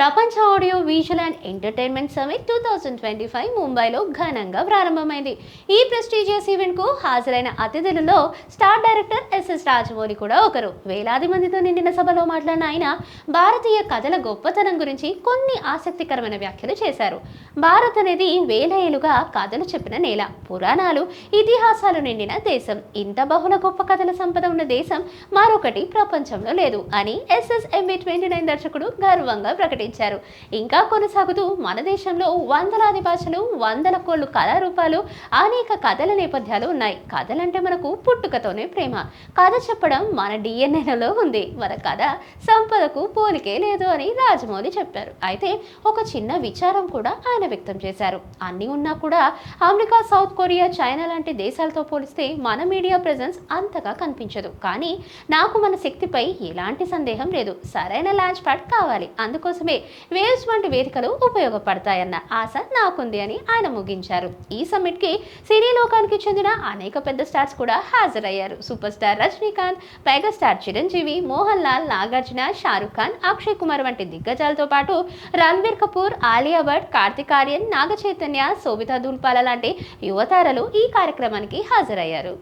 ప్రపంచ audio visual and entertainment summit two thousand twenty five ముంబైలో ఘనంగా ప్రారంభమైంది. ఈ ప్రెస్టీజియస్ ఈవెంట్కు హాజరైన అతిథులలో స్టార్ డైరెక్టర్ ఎస్ఎస్ రాజమౌళి కూడా ఒకరు. వేలాది మందితో నిండిన సభలో మాట్లాడిన ఆయన భారతీయ కథల గొప్పతనం గురించి కొన్ని ఆసక్తికరమైన వ్యాఖ్యలు చేశారు. భారత్ అనేది వేల ఏళ్ళుగా కథలు చెప్పిన నేల. పురాణాలు ఇతిహాసాలు నిండిన దేశం. ఇంత బహుళ గొప్ప కథల సంపద ఉన్న దేశం మరొకటి ప్రపంచంలో లేదు అని ఎస్ఎస్ఎంబి ట్వంటీ నైన్ దర్శకుడు గర్వంగా ప్రకటించారు. ఇంకా కొనసాగుతూ మన దేశంలో వందలాది భాషలు వందల కోళ్ళు కళారూపాలు అనేక కథల నేపథ్యాలు ఉన్నాయి. కథలంటే మనకు పుట్టుకతోనే ప్రేమ. కథ చెప్పడం మన డిఎన్ఏలలో ఉంది. మన కథ సంపదకు పోలికే లేదు అని రాజమౌళి చెప్పారు. అయితే ఒక చిన్న విచారం కూడా ఆయన వ్యక్తం చేశారు. అన్ని ఉన్నా కూడా అమెరికా సౌత్ కొరియా చైనా లాంటి దేశాలతో పోలిస్తే మన మీడియా ప్రజెన్స్ అంతగా కనిపించదు. కానీ నాకు మన శక్తిపై ఎలాంటి సందేహం లేదు. సరైన లాంచ్ ప్యాడ్ కావాలి. అందుకోసమే వేవ్స్ వంటి వేదికలు ఉపయోగపడతాయన్న ఆశ నాకుంది అని ఆయన ముగించారు. ఈ సమ్మిట్కి సినీ లోకానికి చెందిన అనేక పెద్ద స్టార్స్ కూడా హాజరయ్యారు. Super star Rajinikanth mega star Chiranjeevi Mohanlal Nagarjuna Shahrukh Khan Akshay Kumar వంటి దిగ్గజాలతో పాటు రణ్బీర్ కపూర్ ఆలియా భట్ కార్తిక్ ఆర్యన్ నాగ చైతన్య శోభితా దూల్పాల లాంటి యువతారలు ఈ కార్యక్రమానికి హాజరయ్యారు.